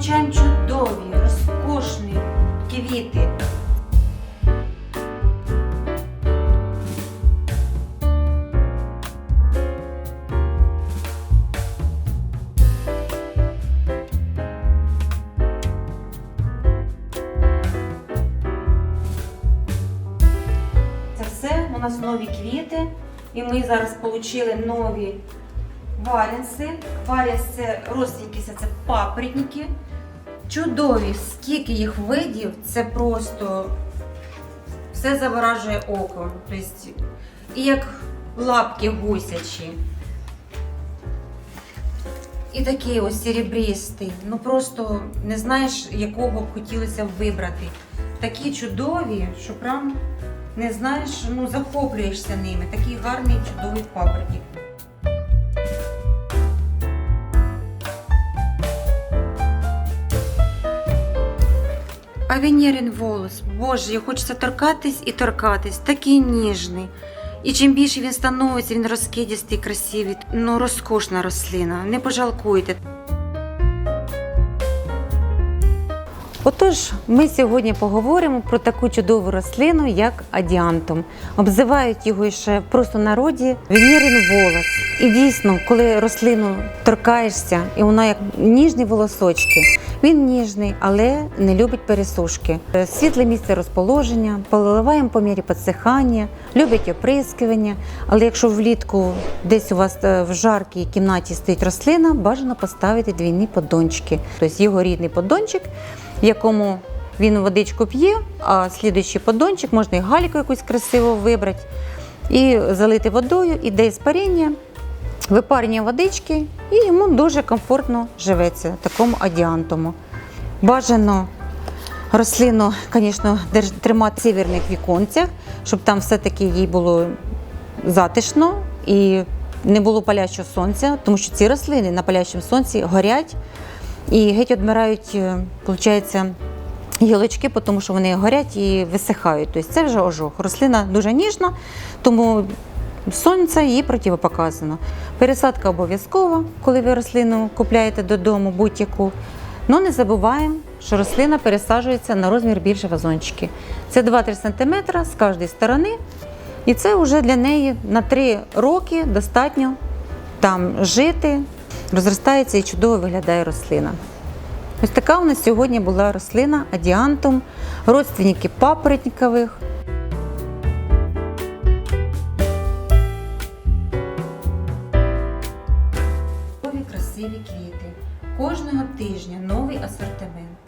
получаємо чудові, розкошні квіти. Це все у нас нові квіти. І ми зараз отримали нові варенси. Варенс це розсвітліся, це папоротники. Чудові, скільки їх видів, це просто все заворажує око. Тобто, і як лапки гусячі. І такий ось серебристий. Ну просто не знаєш, якого б хотілося вибрати. Такі чудові, що прям не знаєш, ну захоплюєшся ними. Такий гарний, чудовий папоротник. А Венерин волос, боже, я хочеться торкатись і торкатись, такий ніжний. І чим більше він становиться, він розкидістий, красивий. Ну, розкошна рослина. Не пожалкуйте. Отож, ми сьогодні поговоримо про таку чудову рослину, як адіантум. Обзивають його ще просто народі венерин волос. І дійсно, коли рослину торкаєшся, і вона як ніжні волосочки, він ніжний, але не любить пересушки. Е, Світле місце розположення, поливаємо по мірі підсихання, любить оприскування. Але якщо влітку десь у вас е, в жаркій кімнаті стоїть рослина, бажано поставити двійні поддончики. Тобто його рідний поддончик, в якому він водичку п'є, а слідуючий поддончик можна і гальку якусь красиву вибрати, і залити водою, іде іспаріння, випарення водички, і йому дуже комфортно живеться такому адіантому. Бажано рослину, звісно, тримати в северних віконцях, щоб там все-таки їй було затишно і не було палячого сонця, тому що ці рослини на палячому сонці горять і геть відмирають, виходить, гілочки, тому що вони горять і висихають. Тобто це вже ожог. Рослина дуже ніжна, тому сонце їй противопоказано. Пересадка обов'язкова, коли ви рослину купляєте додому будь-яку. Ну не забуваємо, що рослина пересаджується на розмір більше вазончики. Це 2-3 см з кожної сторони. І це вже для неї на 3 роки достатньо там жити, розростається і чудово виглядає рослина. Ось така у нас сьогодні була рослина адіантум, родственники папоротникових. Красиві квіти. Кожного тижня новий асортимент.